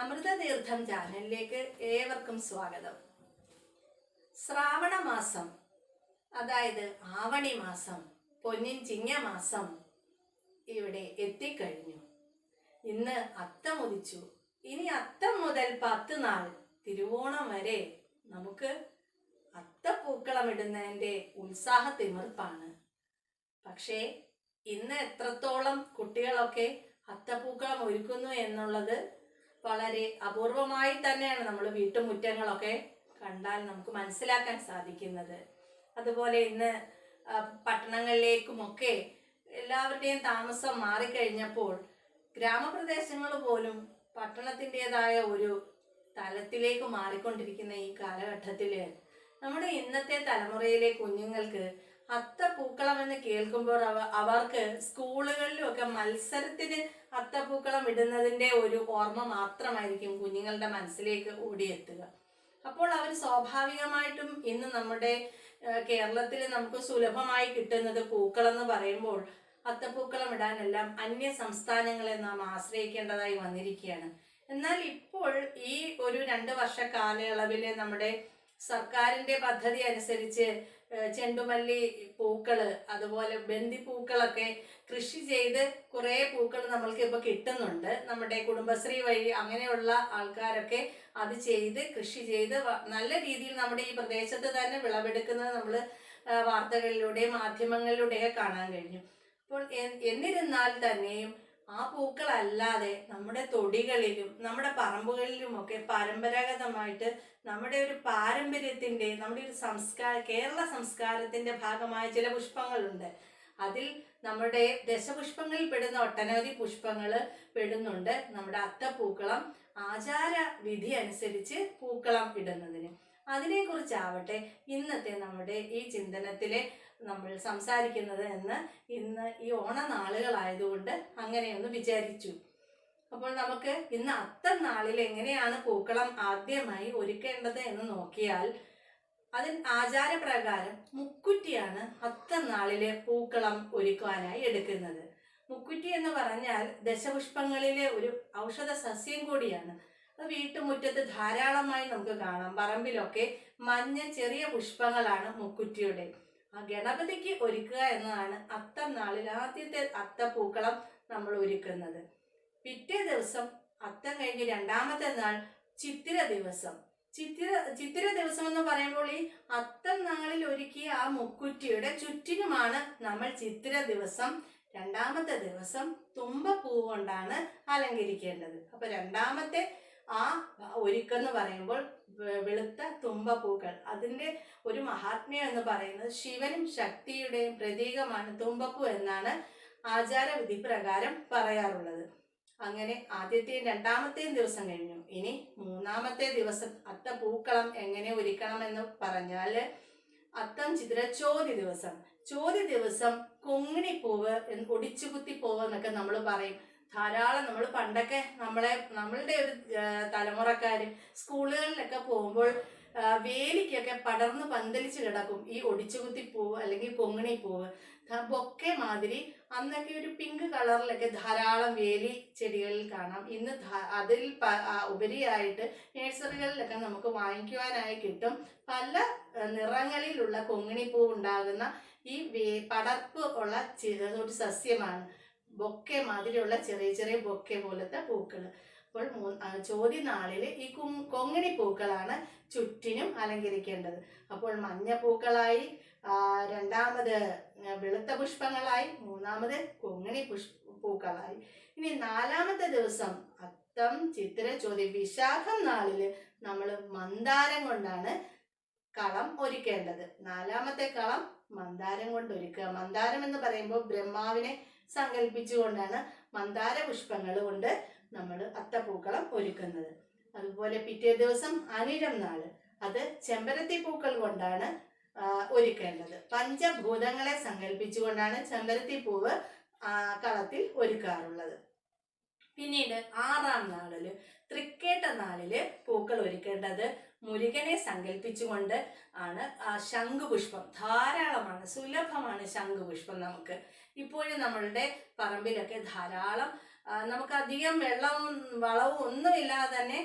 അമൃതതീർത്ഥം ചാനലിലേക്ക് ഏവർക്കും സ്വാഗതം. ശ്രാവണ മാസം അതായത് ആവണി മാസം പൊന്നിൻ ചിങ്ങ മാസം ഇവിടെ എത്തിക്കഴിഞ്ഞു. ഇന്ന് അത്തം ഉദിച്ചു ഇനി അത്തം മുതൽ പത്ത് നാൾ തിരുവോണം വരെ നമുക്ക് അത്തപ്പൂക്കളമിടുന്നതിന്റെ ഉത്സാഹ തിമിർപ്പാണ് പക്ഷേ ഇന്ന് എത്രത്തോളം കുട്ടികളൊക്കെ അത്തപ്പൂക്കളം ഒരുക്കുന്നു എന്നുള്ളത് വളരെ അപൂർവമായി തന്നെയാണ് നമ്മൾ വീട്ടുമുറ്റങ്ങളൊക്കെ കണ്ടാൽ നമുക്ക് മനസ്സിലാക്കാൻ സാധിക്കുന്നത്. അതുപോലെ ഇന്ന് പട്ടണങ്ങളിലേക്കുമൊക്കെ എല്ലാവരുടെയും താമസം മാറിക്കഴിഞ്ഞപ്പോൾ ഗ്രാമപ്രദേശങ്ങൾ പോലും പട്ടണത്തിന്റെതായ ഒരു തലത്തിലേക്ക് മാറിക്കൊണ്ടിരിക്കുന്ന ഈ കാലഘട്ടത്തിൽ നമ്മുടെ ഇന്നത്തെ തലമുറയിലെ കുഞ്ഞുങ്ങൾക്ക് അത്ത പൂക്കളം എന്ന് കേൾക്കുമ്പോൾ അവർക്ക് സ്കൂളുകളിലും ഒക്കെ മത്സരത്തിന് അത്തപ്പൂക്കളം ഇടുന്നതിന്റെ ഒരു ഓർമ്മ മാത്രമായിരിക്കും കുഞ്ഞുങ്ങളുടെ മനസ്സിലേക്ക് ഓടിയെത്തുക. അപ്പോൾ അവർ സ്വാഭാവികമായിട്ടും ഇന്ന് നമ്മുടെ കേരളത്തിൽ നമുക്ക് സുലഭമായി കിട്ടുന്നത് പൂക്കളം എന്ന് പറയുമ്പോൾ അത്തപ്പൂക്കളം ഇടാനെല്ലാം അന്യ സംസ്ഥാനങ്ങളെ നാം ആശ്രയിക്കേണ്ടതായി വന്നിരിക്കുകയാണ്. എന്നാൽ ഇപ്പോൾ ഈ ഒരു രണ്ട് വർഷ കാലയളവിലെ നമ്മുടെ സർക്കാരിന്റെ പദ്ധതി അനുസരിച്ച് ചെണ്ടുമല്ലി പൂക്കൾ അതുപോലെ ബന്ദിപ്പൂക്കളൊക്കെ കൃഷി ചെയ്ത് കുറേ പൂക്കൾ നമ്മൾക്ക് ഇപ്പൊ കിട്ടുന്നുണ്ട്. നമ്മുടെ കുടുംബശ്രീ വഴി അങ്ങനെയുള്ള ആൾക്കാരൊക്കെ അത് ചെയ്ത് കൃഷി ചെയ്ത് നല്ല രീതിയിൽ നമ്മുടെ ഈ പ്രദേശത്ത് തന്നെ വിളവെടുക്കുന്നത് നമ്മൾ വാർത്തകളിലൂടെയും മാധ്യമങ്ങളിലൂടെയൊക്കെ കാണാൻ കഴിഞ്ഞു. അപ്പോൾ എന്നിരുന്നാൽ തന്നെയും ആ പൂക്കളല്ലാതെ നമ്മുടെ തൊടികളിലും നമ്മുടെ പറമ്പുകളിലുമൊക്കെ പരമ്പരാഗതമായിട്ട് നമ്മുടെ ഒരു പാരമ്പര്യത്തിന്റെ നമ്മുടെ ഒരു സംസ്കാര കേരള സംസ്കാരത്തിന്റെ ഭാഗമായ ചില പുഷ്പങ്ങളുണ്ട്. അതിൽ നമ്മുടെ ദശപുഷ്പങ്ങളിൽ പെടുന്ന ഒട്ടനവധി പുഷ്പങ്ങൾ പെടുന്നുണ്ട്. നമ്മുടെ അത്തപ്പൂക്കളം ആചാര വിധി അനുസരിച്ച് പൂക്കളം ഇടുന്നതിന്. അതിനെക്കുറിച്ചാവട്ടെ ഇന്നത്തെ നമ്മുടെ ഈ ചിന്തനത്തിലെ നമ്മൾ സംസാരിക്കുന്നത് എന്ന് ഇന്ന് ഈ ഓണനാളുകളായതുകൊണ്ട് അങ്ങനെയൊന്ന് വിചാരിച്ചു. അപ്പോൾ നമുക്ക് ഇന്ന് അത്തം നാളിൽ എങ്ങനെയാണ് പൂക്കളം ആദ്യമായി ഒരുക്കേണ്ടത് എന്ന് നോക്കിയാൽ അതിൽ ആചാരപ്രകാരം മുക്കുറ്റിയാണ് അത്തം നാളിലെ പൂക്കളം ഒരുക്കുവാനായി എടുക്കുന്നത്. മുക്കുറ്റി എന്ന് പറഞ്ഞാൽ ദശപുഷ്പങ്ങളിലെ ഒരു ഔഷധ സസ്യം കൂടിയാണ്. അത് വീട്ടുമുറ്റത്ത് ധാരാളമായി നമുക്ക് കാണാം. പറമ്പിലൊക്കെ മഞ്ഞ ചെറിയ പുഷ്പങ്ങളാണ് മുക്കുറ്റിയുടെ. ഗണപതിക്ക് ഒരുക്കുക എന്നതാണ് അത്തം നാളിൽ ആദ്യത്തെ അത്തപ്പൂക്കളം നമ്മൾ ഒരുക്കുന്നത്. പിറ്റേ ദിവസം അത്തം കഴിഞ്ഞ് രണ്ടാമത്തെ നാൾ ചിത്തിര ദിവസം. ചിത്തിര ചിത്തിര ദിവസം എന്ന് പറയുമ്പോൾ ഈ അത്തം നാളിൽ ഒരുക്കിയ ആ മുക്കുറ്റിയുടെ ചുറ്റിനുമാണ് നമ്മൾ ചിത്തിര ദിവസം രണ്ടാമത്തെ ദിവസം തുമ്പപ്പൂ കൊണ്ടാണ് അലങ്കരിക്കേണ്ടത്. അപ്പൊ രണ്ടാമത്തെ ആ ഒരുക്കെന്ന് പറയുമ്പോൾ വെളുത്ത തുമ്പ പൂക്കൾ. അതിന്റെ ഒരു മഹാത്മ്യം എന്ന് പറയുന്നത് ശിവനും ശക്തിയുടെയും പ്രതീകമാണ് തുമ്പപ്പൂ എന്നാണ് ആചാരവിധി പ്രകാരം പറയാറുള്ളത്. അങ്ങനെ ആദ്യത്തെയും രണ്ടാമത്തെയും ദിവസം കഴിഞ്ഞു. ഇനി മൂന്നാമത്തെ ദിവസം അത്ത പൂക്കളം എങ്ങനെ ഒരുക്കണം എന്ന് പറഞ്ഞാൽ അത്തം ചിത്ര ചോതി ദിവസം. ചോതി ദിവസം കൊങ്ങിണിപ്പൂവ് ഒടിച്ചുകുത്തി പൂവ് എന്നൊക്കെ നമ്മൾ പറയും. ധാരാളം നമ്മൾ പണ്ടൊക്കെ നമ്മളെ നമ്മളുടെ ഒരു തലമുറക്കാർ സ്കൂളുകളിലൊക്കെ പോകുമ്പോൾ വേലിക്കൊക്കെ പടർന്ന് പന്തലിച്ച് കിടക്കും. ഈ ഒടിച്ചുകുത്തി പൂവ് അല്ലെങ്കിൽ കൊങ്ങിണി പൂവ്. ബൊക്കെ മാതിരി അന്നൊക്കെ ഒരു പിങ്ക് കളറിലൊക്കെ ധാരാളം വേലി ചെടികളിൽ കാണാം. ഇന്ന് അതിൽ ഉപരിയായിട്ട് നഴ്സറികളിലൊക്കെ നമുക്ക് വാങ്ങിക്കുവാനായി കിട്ടും. പല നിറങ്ങളിലുള്ള കൊങ്ങിണി പൂ ഉണ്ടാകുന്ന ഈ വേ- പടർപ്പ് ഉള്ള ഒരു സസ്യമാണ്. ബൊക്കെ മാതിരിയുള്ള ചെറിയ ചെറിയ ബൊക്കെ പോലത്തെ പൂക്കൾ അപ്പോൾ മൂ- നാളിൽ ഈ കും- കൊങ്ങിണി പൂക്കളാണ് ചുറ്റിനും അലങ്കരിക്കേണ്ടത്. അപ്പോൾ മഞ്ഞ പൂക്കളായി രണ്ടാമത് വെളുത്ത പുഷ്പങ്ങളായി മൂന്നാമത് കൊങ്ങിണി പുഷ് പൂക്കളായി. ഇനി നാലാമത്തെ ദിവസം അത്തം ചിത്തിര ചോദ്യ. വിശാഖം നാളിൽ നമ്മൾ മന്ദാരം കൊണ്ടാണ് കളം ഒരുക്കേണ്ടത്. നാലാമത്തെ കളം മന്ദാരം കൊണ്ട് ഒരുക്കുക. മന്ദാരം എന്ന് പറയുമ്പോൾ ബ്രഹ്മാവിനെ സങ്കല്പിച്ചുകൊണ്ടാണ് മന്ദാര പുഷ്പങ്ങൾ കൊണ്ട് നമ്മൾ അത്തപ്പൂക്കളം ഒരുക്കുന്നത്. അതുപോലെ പിറ്റേ ദിവസം അനിഴം നാൾ അത് ചെമ്പരത്തി പൂക്കൾ കൊണ്ടാണ് ഒരുക്കേണ്ടത്. പഞ്ചഭൂതങ്ങളെ സങ്കല്പിച്ചുകൊണ്ടാണ് ചെമ്പരത്തി പൂവ് കളത്തിൽ ഒരുക്കാറുള്ളത്. പിന്നീട് ആറാം നാളിൽ തൃക്കേട്ട നാളിൽ പൂക്കൾ ഒരുക്കേണ്ടത് മുരുകനെ സങ്കല്പിച്ചുകൊണ്ട് ആണ് ശംഖുപുഷ്പം. ധാരാളമാണ് സുലഭമാണ് ശംഖുപുഷ്പം നമുക്ക്. ഇപ്പോഴും നമ്മളുടെ പറമ്പിലൊക്കെ ധാരാളം നമുക്ക് അധികം വെള്ളവും വളവും ഒന്നുമില്ലാതെ തന്നെ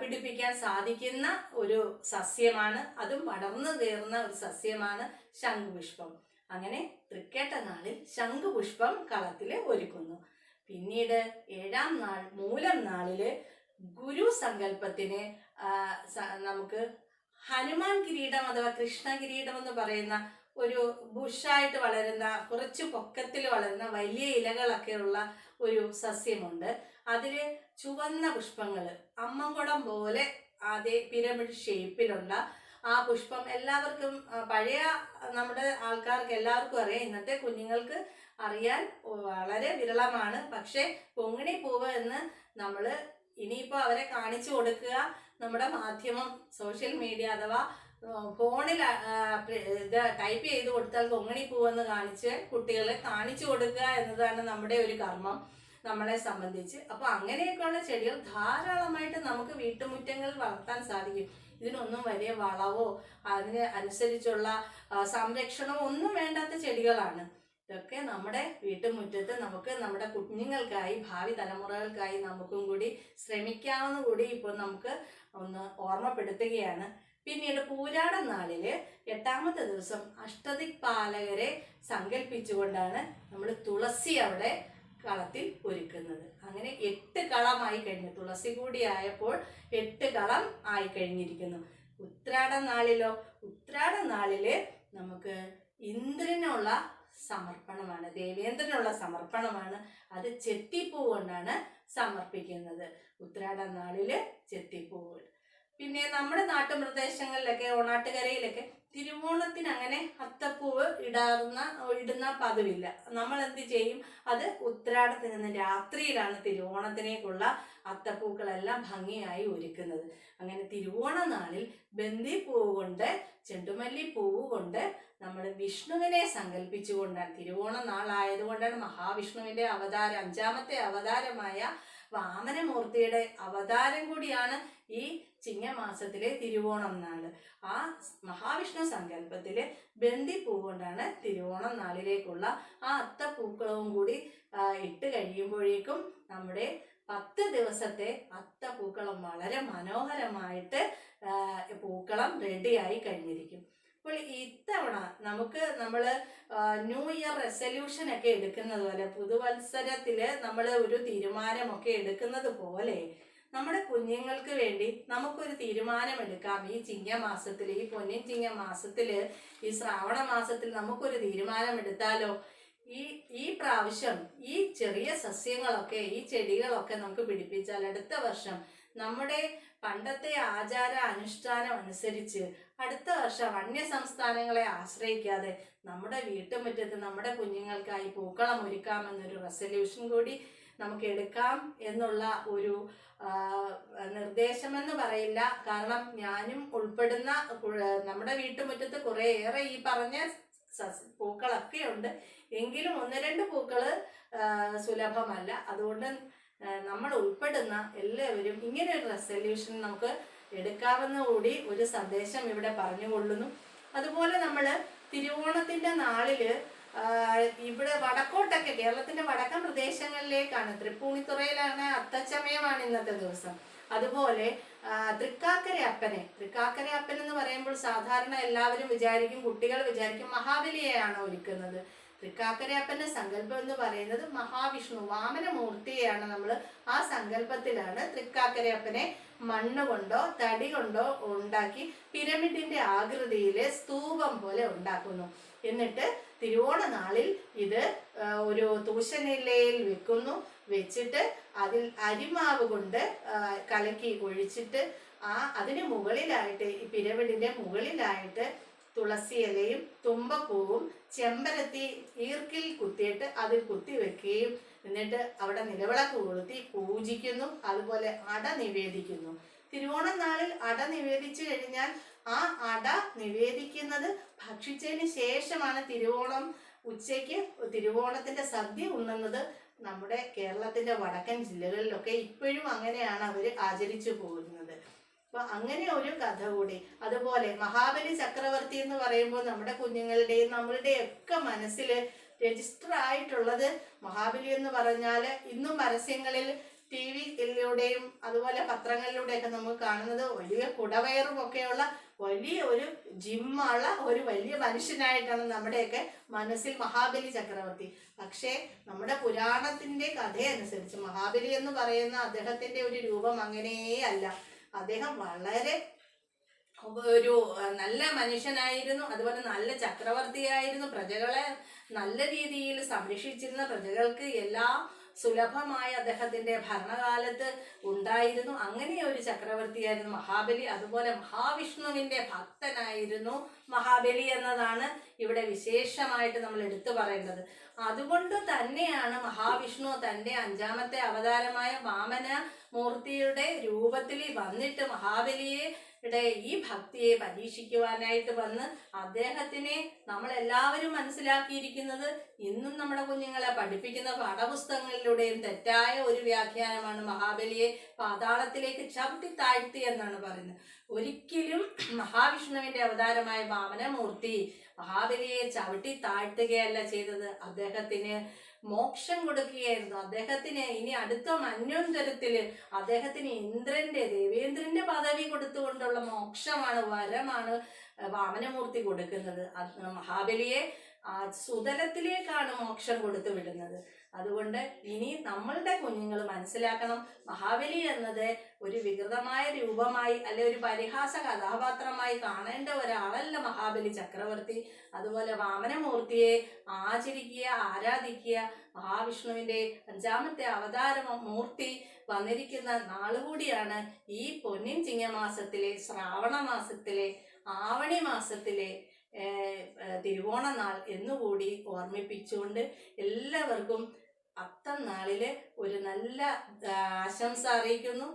പിടിപ്പിക്കാൻ സാധിക്കുന്ന ഒരു സസ്യമാണ്. അതും വളർന്നു തീർന്ന ഒരു സസ്യമാണ് ശംഖുപുഷ്പം. അങ്ങനെ തൃക്കേട്ട നാളിൽ ശംഖുപുഷ്പം കളത്തിൽ ഒരുക്കുന്നു. പിന്നീട് ഏഴാം നാൾ മൂലം നാളിൽ ഗുരു സങ്കല്പത്തിന് നമുക്ക് ഹനുമാൻ കിരീടം അഥവാ കൃഷ്ണ കിരീടം എന്ന് പറയുന്ന ഒരു ബുഷായിട്ട് വളരുന്ന കുറച്ച് പൊക്കത്തിൽ വളരുന്ന വലിയ ഇലകളൊക്കെ ഉള്ള ഒരു സസ്യമുണ്ട്. അതിൽ ചുവന്ന പുഷ്പങ്ങൾ അമ്മംകുടം പോലെ അതേ പിരമിഡ് ഷേപ്പിലുള്ള ആ പുഷ്പം എല്ലാവർക്കും പഴയ നമ്മുടെ ആൾക്കാർക്ക് എല്ലാവർക്കും അറിയാം. ഇന്നത്തെ കുഞ്ഞുങ്ങൾക്ക് അറിയാൻ വളരെ വിരളമാണ്. പക്ഷേ പൊങ്ങിണി പൂവ് എന്ന് നമ്മൾ ഇനിയിപ്പോൾ അവരെ കാണിച്ചു കൊടുക്കുക. നമ്മുടെ മാധ്യമം സോഷ്യൽ മീഡിയ അഥവാ ഫോണിൽ ഇത് ടൈപ്പ് ചെയ്ത് കൊടുത്താൽ പൊങ്ങിണി പൂവെന്ന് കാണിച്ച് കുട്ടികളെ കാണിച്ചു കൊടുക്കുക എന്നതാണ് നമ്മുടെ ഒരു കർമ്മം നമ്മളെ സംബന്ധിച്ച്. അപ്പോൾ അങ്ങനെയൊക്കെയുള്ള ചെടികൾ ധാരാളമായിട്ട് നമുക്ക് വീട്ടുമുറ്റങ്ങളിൽ വളർത്താൻ സാധിക്കും. ഇതിനൊന്നും വലിയ വളവോ അതിന് അനുസരിച്ചുള്ള സംരക്ഷണമോ ഒന്നും വേണ്ടാത്ത ചെടികളാണ്. ഇതൊക്കെ നമ്മുടെ വീട്ടുമുറ്റത്ത് നമുക്ക് നമ്മുടെ കുഞ്ഞുങ്ങൾക്കായി ഭാവി തലമുറകൾക്കായി നമുക്കും കൂടി ശ്രമിക്കാവുന്ന കൂടി ഇപ്പോൾ നമുക്ക് ഒന്ന് ഓർമ്മപ്പെടുത്തുകയാണ്. പിന്നീട് പൂരാട നാളിൽ എട്ടാമത്തെ ദിവസം അഷ്ടദിക്പാലകരെ സങ്കല്പിച്ചുകൊണ്ടാണ് നമ്മൾ തുളസി അവിടെ കളത്തിൽ ഒരുക്കുന്നത്. അങ്ങനെ എട്ട് കളമായി കഴിഞ്ഞു. തുളസി കൂടി ആയപ്പോൾ എട്ട് കളം ആയി കഴിഞ്ഞിരിക്കുന്നു. ഉത്രാട നാളിലോ? ഉത്രാട നാളിൽ നമുക്ക് ഇന്ദ്രനുള്ള സമർപ്പണമാണ്. ദേവേന്ദ്രനുള്ള സമർപ്പണമാണ്. അത് ചെത്തിപ്പൂ കൊണ്ടാണ് സമർപ്പിക്കുന്നത്. ഉത്രാട ചെത്തിപ്പൂവ്. പിന്നെ നമ്മുടെ നാട്ടുപ്രദേശങ്ങളിലൊക്കെ ഓണാട്ടുകരയിലൊക്കെ തിരുവോണത്തിന് അങ്ങനെ അത്തപ്പൂവ് ഇടാറുന്ന ഇടുന്ന പതിവില്ല. നമ്മൾ എന്ത് ചെയ്യും? അത് ഉത്രാടത്തിൽ നിന്ന് രാത്രിയിലാണ് തിരുവോണത്തിനേക്കുള്ള അത്തപ്പൂക്കളെല്ലാം ഭംഗിയായി ഒരുക്കുന്നത്. അങ്ങനെ തിരുവോണ നാളിൽ ബന്ദിപ്പൂവ് കൊണ്ട് ചെണ്ടുമല്ലി പൂവ് കൊണ്ട് നമ്മൾ വിഷ്ണുവിനെ സങ്കല്പിച്ചുകൊണ്ടാണ് തിരുവോണ നാളായതുകൊണ്ടാണ് മഹാവിഷ്ണുവിന്റെ അവതാരം അഞ്ചാമത്തെ അവതാരമായ വാമനമൂർത്തിയുടെ അവതാരം കൂടിയാണ് ഈ ചിങ്ങമാസത്തിലെ തിരുവോണം നാൾ. ആ മഹാവിഷ്ണു സങ്കല്പത്തിൽ ബന്ദിപ്പൂ കൊണ്ടാണ് തിരുവോണം നാളിലേക്കുള്ള ആ അത്തപ്പൂക്കളവും കൂടി ഇട്ട് കഴിയുമ്പോഴേക്കും നമ്മുടെ പത്ത് ദിവസത്തെ അത്തപ്പൂക്കളം വളരെ മനോഹരമായിട്ട് പൂക്കളം റെഡിയായി കഴിഞ്ഞിരിക്കും. അപ്പോൾ ഇത്തവണ നമുക്ക് നമ്മൾ ന്യൂ ഇയർ റെസൊല്യൂഷൻ ഒക്കെ എടുക്കുന്നത് പോലെ പുതുവത്സരത്തിൽ നമ്മൾ ഒരു തീരുമാനമൊക്കെ എടുക്കുന്നത് പോലെ നമ്മുടെ കുഞ്ഞുങ്ങൾക്ക് വേണ്ടി നമുക്കൊരു തീരുമാനമെടുക്കാം. ഈ ചിങ്ങമാസത്തിൽ ഈ പൊന്നിൻ ചിങ്ങ മാസത്തിൽ ഈ ശ്രാവണ മാസത്തിൽ നമുക്കൊരു തീരുമാനമെടുത്താലോ? ഈ ഈ പ്രാവശ്യം ഈ ചെറിയ സസ്യങ്ങളൊക്കെ ഈ ചെടികളൊക്കെ നമുക്ക് പിടിപ്പിച്ചാൽ അടുത്ത വർഷം നമ്മുടെ പണ്ടത്തെ ആചാര അനുഷ്ഠാനം അനുസരിച്ച് അടുത്ത വർഷം അന്യ സംസ്ഥാനങ്ങളെ ആശ്രയിക്കാതെ നമ്മുടെ വീട്ടുമുറ്റത്ത് നമ്മുടെ കുഞ്ഞുങ്ങൾക്കായി പൂക്കളം ഒരുക്കാമെന്നൊരു റെസൊല്യൂഷൻ കൂടി നമുക്ക് എടുക്കാം എന്നുള്ള ഒരു നിർദ്ദേശമെന്ന് പറയില്ല. കാരണം ഞാനും ഉൾപ്പെടുന്ന നമ്മുടെ വീട്ടുമുറ്റത്ത് കുറേയേറെ ഈ പറഞ്ഞ സസ് പൂക്കളൊക്കെ ഉണ്ട്. എങ്കിലും ഒന്ന് രണ്ട് പൂക്കൾ സുലഭമല്ല. അതുകൊണ്ട് നമ്മൾ ഉൾപ്പെടുന്ന എല്ലാവരും ഇങ്ങനെ ഒരു റെസൊല്യൂഷൻ നമുക്ക് എടുക്കാവുന്ന കൂടി ഒരു സന്ദേശം ഇവിടെ പറഞ്ഞുകൊള്ളുന്നു. അതുപോലെ നമ്മൾ തിരുവോണത്തിന്റെ നാളിൽ ആ, ഇവിടെ വടക്കോട്ടൊക്കെ കേരളത്തിന്റെ വടക്കൻ പ്രദേശങ്ങളിലേക്കാണ്. തൃപ്പൂണിത്തുറയിലാണ് അത്തച്ചമയമാണ് ഇന്നത്തെ ദിവസം. അതുപോലെ തൃക്കാക്കര അപ്പനെ തൃക്കാക്കര അപ്പൻ എന്ന് പറയുമ്പോൾ സാധാരണ എല്ലാവരും വിചാരിക്കും കുട്ടികൾ വിചാരിക്കും മഹാബലിയെയാണ് ഒരുക്കുന്നത്. തൃക്കാക്കര അപ്പന്റെ സങ്കല്പം എന്ന് പറയുന്നത് മഹാവിഷ്ണു വാമനമൂർത്തിയെയാണ് നമ്മൾ ആ സങ്കല്പത്തിലാണ് തൃക്കാക്കര അപ്പനെ മണ്ണ് കൊണ്ടോ തടി കൊണ്ടോ ഉണ്ടാക്കി പിരമിഡിന്റെ ആകൃതിയിലെ സ്തൂപം പോലെ ഉണ്ടാക്കുന്നു. എന്നിട്ട് തിരുവോണ നാളിൽ ഇത് ഒരു തൂശനിലയിൽ വെക്കുന്നു. വെച്ചിട്ട് അതിൽ അരിമാവ് കൊണ്ട് കലക്കി ഒഴിച്ചിട്ട് ആ അതിന് മുകളിലായിട്ട് ഈ പിരമിഡിന്റെ മുകളിലായിട്ട് തുളസി ഇലയും തുമ്പപ്പൂവും ചെമ്പരത്തി ഈർക്കിൽ കുത്തിയിട്ട് അതിൽ കുത്തി വെക്കുകയും എന്നിട്ട് അവിടെ നിലവിളക്ക് കൊളുത്തി പൂജിക്കുന്നു. അതുപോലെ അട നിവേദിക്കുന്നു. തിരുവോണം നാളിൽ അട നിവേദിച്ചു കഴിഞ്ഞാൽ ആ അട നിവേദിക്കുന്നത് ഭക്ഷിച്ചതിന് ശേഷമാണ് തിരുവോണം ഉച്ചയ്ക്ക് തിരുവോണത്തിന്റെ സദ്യ ഉണ്ണുന്നത് നമ്മുടെ കേരളത്തിന്റെ വടക്കൻ ജില്ലകളിലൊക്കെ ഇപ്പോഴും അങ്ങനെയാണ് അവർ ആചരിച്ചു പോകുന്നത്. അപ്പൊ അങ്ങനെ ഒരു കഥ കൂടി. അതുപോലെ മഹാബലി ചക്രവർത്തി എന്ന് പറയുമ്പോൾ നമ്മുടെ കുഞ്ഞുങ്ങളുടെയും നമ്മളുടെയും ഒക്കെ മനസ്സിൽ രജിസ്റ്റർ ആയിട്ടുള്ളത് മഹാബലി എന്ന് പറഞ്ഞാൽ ഇന്നും പരസ്യങ്ങളിൽ ടി വിയിലൂടെയും അതുപോലെ പത്രങ്ങളിലൂടെയൊക്കെ നമുക്ക് കാണുന്നത് വലിയ കുടവയറും ഒക്കെയുള്ള വലിയ ഒരു ജിമ്മുള്ള ഒരു വലിയ മനുഷ്യനായിട്ടാണ് നമ്മുടെയൊക്കെ മനസ്സിൽ മഹാബലി ചക്രവർത്തി. പക്ഷേ നമ്മുടെ പുരാണത്തിന്റെ കഥയനുസരിച്ച് മഹാബലി എന്ന് പറയുന്ന അദ്ദേഹത്തിന്റെ ഒരു രൂപം അങ്ങനെയേ അല്ല. അദ്ദേഹം വളരെ ഒരു നല്ല മനുഷ്യനായിരുന്നു. അതുപോലെ നല്ല ചക്രവർത്തിയായിരുന്നു. പ്രജകളെ നല്ല രീതിയിൽ സംരക്ഷിച്ചിരുന്ന പ്രജകൾക്ക് എല്ലാം സുലഭമായി അദ്ദേഹത്തിന്റെ ഭരണകാലത്ത് ഉണ്ടായിരുന്നു. അങ്ങനെ ഒരു ചക്രവർത്തിയായിരുന്നു മഹാബലി. അതുപോലെ മഹാവിഷ്ണുവിന്റെ ഭക്തനായിരുന്നു മഹാബലി എന്നതാണ് ഇവിടെ വിശേഷമായിട്ട് നമ്മൾ എടുത്തു പറയേണ്ടത്. അതുകൊണ്ട് തന്നെയാണ് മഹാവിഷ്ണു തന്റെ അഞ്ചാമത്തെ അവതാരമായ വാമന മൂർത്തിയുടെ രൂപത്തിൽ വന്നിട്ട് മഹാബലിയെ യുടെ ഈ ഭക്തിയെ പരീക്ഷിക്കുവാനായിട്ട് വന്ന് അദ്ദേഹത്തിനെ നമ്മൾ എല്ലാവരും മനസ്സിലാക്കിയിരിക്കുന്നത് ഇന്നും നമ്മുടെ കുഞ്ഞുങ്ങളെ പഠിപ്പിക്കുന്ന പാഠപുസ്തകങ്ങളിലൂടെയും തെറ്റായ ഒരു വ്യാഖ്യാനമാണ് മഹാബലിയെ പാതാളത്തിലേക്ക് ചവിട്ടി താഴ്ത്തി എന്നാണ് പറയുന്നത്. ഒരിക്കലും മഹാവിഷ്ണുവിന്റെ അവതാരമായ വാമനമൂർത്തി മഹാബലിയെ ചവിട്ടി താഴ്ത്തുകയല്ല ചെയ്തത്. അദ്ദേഹത്തിന് മോക്ഷം കൊടുക്കുകയായിരുന്നു. അദ്ദേഹത്തിന് ഇനി അടുത്ത മന്വന്തരത്തിൽ അദ്ദേഹത്തിന് ഇന്ദ്രന്റെ ദേവേന്ദ്രന്റെ പദവി കൊടുത്തുകൊണ്ടുള്ള മോക്ഷമാണ് വരമാണ് വാമനമൂർത്തി കൊടുക്കുന്നത്. മഹാബലിയെ സുതലത്തിലേക്കാണ് മോക്ഷം കൊടുത്തു വിടുന്നത്. അതുകൊണ്ട് ഇനി നമ്മളുടെ കുഞ്ഞുങ്ങൾ മനസ്സിലാക്കണം മഹാബലി എന്നത് ഒരു വികൃതമായ രൂപമായി അല്ലെ ഒരു പരിഹാസ കഥാപാത്രമായി കാണേണ്ട ഒരാളല്ല മഹാബലി ചക്രവർത്തി. അതുപോലെ വാമനമൂർത്തിയെ ആചരിക്കുക ആരാധിക്കുക മഹാവിഷ്ണുവിന്റെ അഞ്ചാമത്തെ അവതാര മൂർത്തി വന്നിരിക്കുന്ന നാളുകൂടിയാണ് ഈ പൊന്നിൻ ചിങ്ങമാസത്തിലെ ശ്രാവണ മാസത്തിലെ ആവണി മാസത്തിലെ തിരുവോണനാൾ എന്നുകൂടി ഓർമ്മിപ്പിച്ചുകൊണ്ട് എല്ലാവർക്കും അത്തം നാളിൽ ഒരു നല്ല ആശംസ അറിയിക്കുന്നു.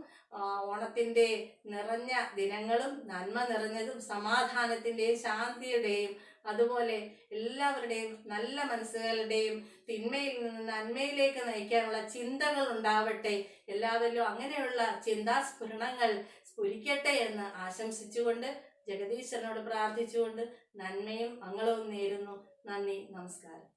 ഓണത്തിന്റെ നിറഞ്ഞ ദിനങ്ങളും നന്മ നിറഞ്ഞതും സമാധാനത്തിന്റെയും ശാന്തിയുടെയും അതുപോലെ എല്ലാവരുടെയും നല്ല മനസ്സുകളുടെയും തിന്മയിൽ നിന്ന് നന്മയിലേക്ക് നയിക്കാനുള്ള ചിന്തകൾ ഉണ്ടാവട്ടെ. എല്ലാവരിലും അങ്ങനെയുള്ള ചിന്താസ്ഫുരണങ്ങൾ സ്ഫുരിക്കട്ടെ എന്ന് ആശംസിച്ചുകൊണ്ട് ജഗദീശ്വരനോട് പ്രാർത്ഥിച്ചുകൊണ്ട് നന്മയും മംഗളവും നേരുന്നു. നന്ദി നമസ്കാരം.